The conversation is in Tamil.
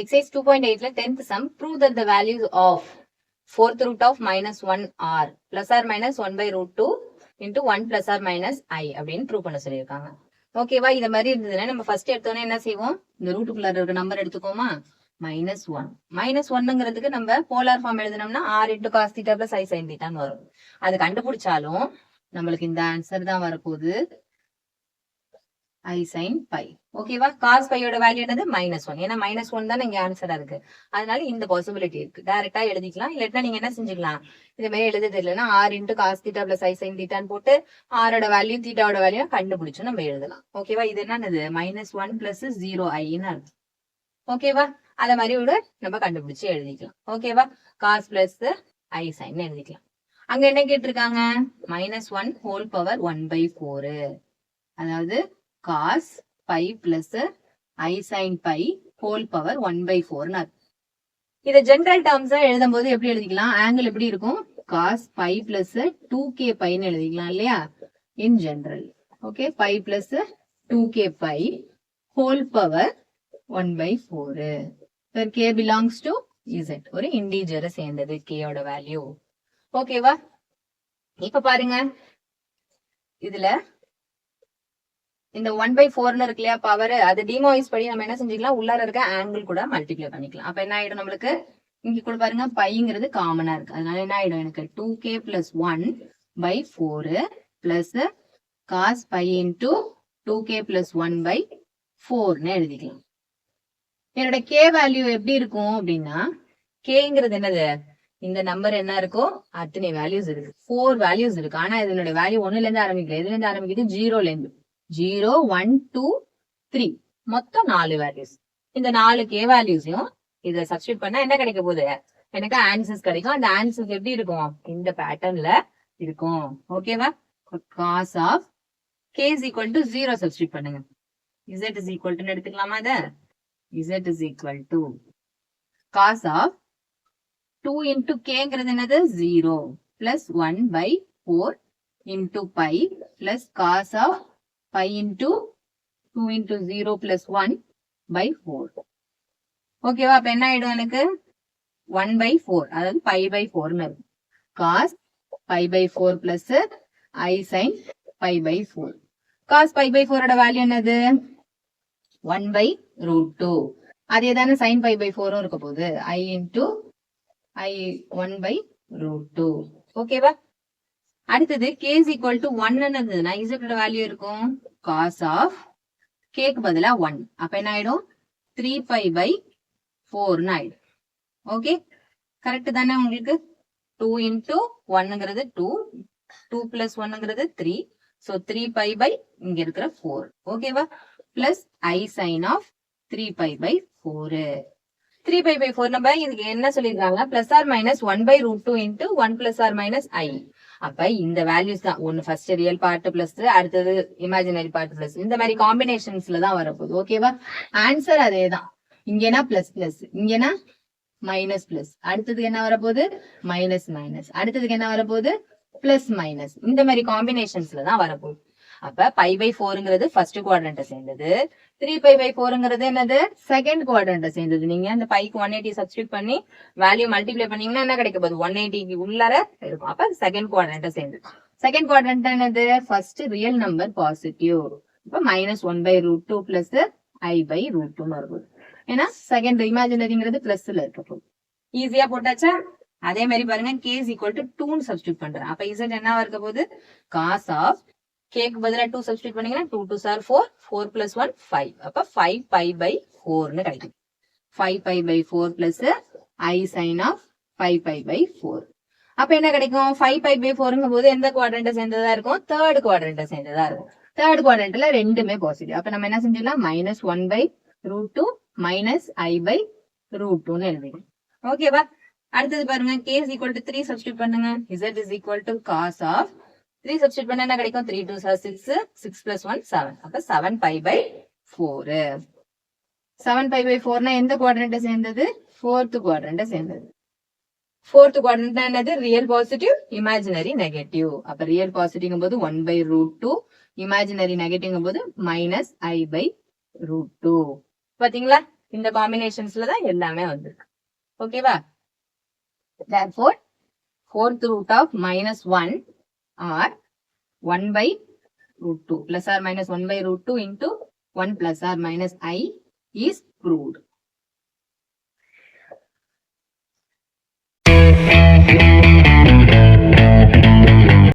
எக்ஸைஸ் டூ பாயிண்ட் எயிட்ல tenth sum prove that the values of fourth root of minus one or plus or minus one by root two into one plus or minus i அப்படின்னு ப்ரூவ் பண்ண சொல்லியிருக்காங்க. ஓகேவா இந்த மாதிரி இருந்ததுன்னா நம்ம ஃபர்ஸ்ட் எடுத்தோன்னே என்ன செய்வோம்? இந்த ரூட்டுக்குள்ள இருக்க நம்பர் எடுத்துக்கோமா? மைனஸ் ஒன் மைனஸ் ஒன்னுங்கிறதுக்கு நம்ம polar form எழுதினோம்னா r into cos theta plus i sine தீட்டான்னு வரும். அது கண்டுபிடிச்சாலும் நம்மளுக்கு இந்த ஆன்சர் தான் வரப்போகுது. ஐ சைன் பை ஓகேவா காஸ் பையோட வேல்யூ என்னது? மைனஸ் ஒன் ஏன்னா மைனஸ் ஒன் தானே இங்க ஆன்சரா இருக்கு. அதனால இந்த பாசிபிலிட்டி இருக்கு. டைரக்டா எழுதிக்கலாம். இல்லாட்டா நீங்க என்ன செஞ்சுக்கலாம்? இது மாதிரி எழுத தெரியலன்னா r into cos theta plus i sine தீட்டான்னு போட்டு ஆரோட வேல்யூ தீட்டாவோட வேல்யூ கண்டுபிடிச்சு நம்ம எழுதலாம். ஓகேவா இது என்னது மைனஸ் ஒன் பிளஸ் ஜீரோ ஐன்னு அர்த்தம். ஓகேவா அத மாதிரி விட நம்ம கண்டுபிடிச்சு எழுதிக்கலாம். ஓகேவா காஸ் பிளஸ் ஐ சைன் எழுதிக்கலாம். அங்க என்ன கேட்டிருக்காங்க? Minus one whole power one by four அதாவது cos pi plus i sine pi whole power one by ஃபோர்னு இதை ஜென்ரல் டேர்ம்ஸ் எழுதும் போது எப்படி எழுதிக்கலாம்? ஆங்கிள் எப்படி இருக்கும்? Cos pi plus two k பைன்னு எழுதிக்கலாம் இல்லையா? In general okay pi plus two k pi whole power one by four k belongs to Z ஒரு இண்டீஜரை சேர்ந்தது கேயோட வேல்யூ ஓகேவா இப்ப பாருங்க. இதுல இந்த ஒன் பை ஃபோர்னு இருக்கு இல்லையா பவர் அது டிமோயிஸ் படி நம்ம என்ன செஞ்சுக்கலாம்? உள்ளார இருக்க ஆங்கிள் கூட மல்டிப்ளை பண்ணிக்கலாம். அப்ப என்ன ஆயிடும் நம்மளுக்கு? இங்க கூட பாருங்க பைங்கிறது காமனா இருக்கு. அதனால என்ன ஆயிடும் எனக்கு? Two k plus one by four plus cos pi into two k plus one by ஃபோர்னு எழுதிக்கலாம். என்னோட கே வேல்யூ எப்படி இருக்கும் அப்படின்னா கேங்கிறது என்னது? இந்த நம்பர் என்ன இருக்கோ அத்தனை வேல்யூஸ் இருக்கு. ஃபோர் வேல்யூஸ் இருக்கு. ஆனா இதனுடைய வேல்யூ ஒன்னுல இருந்து ஆரம்பிக்கல. எதுல இருந்து ஆரம்பிக்குது? ஜீரோல இருந்து ஜீரோ ஒன் டூ த்ரீ மொத்தம் நாலு வேல்யூஸ் இந்த நாலு கே வேல்யூஸையும் இதை சப்ஸ்டியூட் பண்ணா என்ன கிடைக்க போகுது? எனக்கு ஆன்சர்ஸ் கிடைக்கும். அந்த ஆன்சர்ஸ் எப்படி இருக்கும்? இந்த பேட்டர்ன்ல இருக்கும். ஓகேவா cos of k is equal to zero substitute பண்ணுங்க. இசட் இஸ் ஈக்குவல் டு எடுத்துக்கலாமா அத Z is equal to cos of two into கேங்கிறது என்னது? Zero plus one by four into pi plus cos of pi into two into zero plus one by four ஓகேவா அப்ப என்ன ஆயிடும் எனக்கு? ஒன் பை ஃபோர் அதாவது பை பை ஃபோர்னு இருக்கும் cos pi by four plus i sine pi by four cos pi by ஃபோரோட வேல்யூ என்னது? ஒன் பை ரூட் டூ அதே தானே சைன் பை பை ஃபோரும் இருக்க போகுது. I into I one by root two ஓகேவா அடுத்தது K is equal to one இருந்ததுன்னா இசட்டோட வேல்யூ இருக்கும். காஸ் ஆஃப் கேக்கு பதிலா ஒன் அப்ப என்ன ஆயிடும்? த்ரீ பை பை ஃபோர்னு ஆயிடும். ஓகே கரெக்ட் தானே உங்களுக்கு? டூ இன்டூ ஒன்னுங்கிறது two two plus ஒன்னுங்கிறது three so three by by இங்க இருக்கிற ஃபோர் ஓகேவா plus i sine of three by by four three by by four நம்ம இதுக்கு என்ன சொல்லியிருக்காங்க plus or minus one by root two into one plus or minus i அப்ப இந்த வேல்யூஸ் தான். ஒன்னு ஃபர்ஸ்ட் ரியல் பார்ட் பிளஸ் அடுத்தது இமேஜினரி பார்ட் பிளஸ் இந்த மாதிரி காம்பினேஷன்ஸ்ல தான் வரப்போகுது. ஓகேவா ஆன்சர் அதே தான் இங்கேனா பிளஸ் பிளஸ் இங்கேனா மைனஸ் பிளஸ் அடுத்ததுக்கு என்ன வரப்போகுது? மைனஸ் மைனஸ் அடுத்ததுக்கு என்ன வரப்போகுது? பிளஸ் மைனஸ் இந்த மாதிரி காம்பினேஷன்ஸ்ல தான் வரப்போகுது. அப்ப பை பை ஃபோருங்கிறது ஃபர்ஸ்ட் குவாட்ரண்ட்டை சேர்ந்தது. த்ரீ பை பை ஃபோருங்கிறது என்னது? செகண்ட் குவாட்ரண்ட்டை சேர்ந்தது. நீங்க அந்த பைக்கு ஒன் எயிட்டி சப்ஸ்டியூட் பண்ணி வேல்யூ மல்டிப்ளை பண்ணீங்கன்னா என்ன கிடைக்க போகுது? ஒன் எயிட்டிக்கு உள்ளார இருக்கும். அப்ப செகண்ட் குவாட்ரண்ட்டை சேர்ந்தது. செகண்ட் குவாட்ரண்ட் என்னது? ஃபர்ஸ்ட் ரியல் நம்பர் பாசிட்டிவ் இப்ப minus one by root two plus i by root டூன்னு வருது ஏன்னா செகண்ட் இமேஜினரிங்கிறது பிளஸ்ல இருக்க போகுது. ஈஸியா போட்டாச்சா? அதே மாதிரி பாருங்க கே இஸ் ஈக்குவல் டு டூன்னு சப்ஸ்டியூட் பண்றேன். அப்ப இசட் என்ன இருக்க போகுது? காஸ் ஆஃப் கேக்கு பதிலாக டூ சப்ஸ்டியூட் பண்ணீங்கன்னா two two sir four four plus one five அப்போ ஃபைவ் பை பை ஃபோர்னு கிடைக்கும். Five pi by four plus i sine of five pi by four அப்போ என்ன கிடைக்கும்? ஃபைவ் பை பை ஃபோருங்கும் போது எந்த குவாட்ரண்ட்டை சேர்ந்ததா இருக்கும்? தேர்ட் குவாட்ரண்ட்டை சேர்ந்ததா இருக்கும். தேர்ட் குவாட்ரண்ட்ல ரெண்டுமே பாசிட்டிவ் அப்போ நம்ம என்ன செஞ்சிடலாம்? Minus one by root two minus i by root டூன்னு எழுதிடும் ஓகேவா அடுத்தது பாருங்க. K is equal to three substitute பண்ணுங்க. Z is equal to cos of three substitute பண்ண என்ன கிடைக்கும்? Three two sir six six plus one seven அப்ப seven pi by four seven pi by ஃபோர்னா எந்த குவாட்ரண்ட்டை சேர்ந்தது? ஃபோர்த் குவாட்ரண்ட்டை சேர்ந்தது. ஃபோர்த் குவாட்ரண்ட் என்னது? ரியல் பாசிட்டிவ் இமேஜினரி நெகட்டிவ் அப்ப ரியல் பாசிட்டிவ் போது one by root two imaginary negative போது minus i by root two பாத்தீங்களா? இந்த காம்பினேஷன்ஸ்ல தான் எல்லாமே வந்திருக்கு. ஓகேவா fourth root of minus one or 1 by root 2 plus or minus 1 by root 2 into 1 plus or minus i is proved